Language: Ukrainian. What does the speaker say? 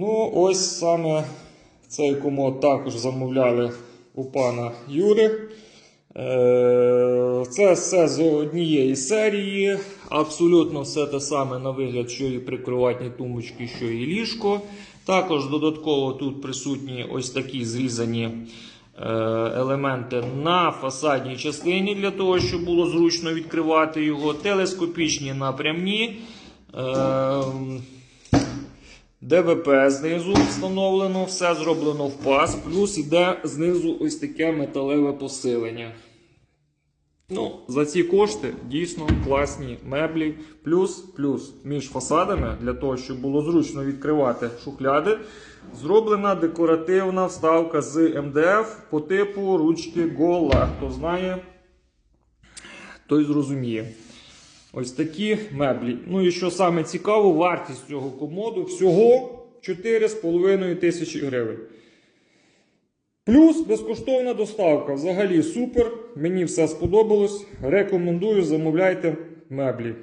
Ну, ось саме цей комод також замовляли у пана Юри. Е, Це все з однієї серії. Абсолютно все те саме на вигляд, що і прикроватні тумбочки, що і ліжко. Також додатково тут присутні ось такі зрізані е, елементи на фасадній частині для того, щоб було зручно відкривати його. Телескопічні напрямні. ДВП знизу встановлено, все зроблено в паз, плюс іде знизу ось таке металеве посилення. Ну, за ці кошти дійсно класні меблі. Плюс, плюс між фасадами, для того, щоб було зручно відкривати шухляди, зроблена декоративна вставка з МДФ по типу ручки Гола. Хто знає, той зрозуміє. Ось такі меблі. Ну і що саме цікаво, вартість цього комоду всього 4,5 тисячі гривень. Плюс безкоштовна доставка. Взагалі супер. Мені все сподобалось. Рекомендую, замовляйте меблі.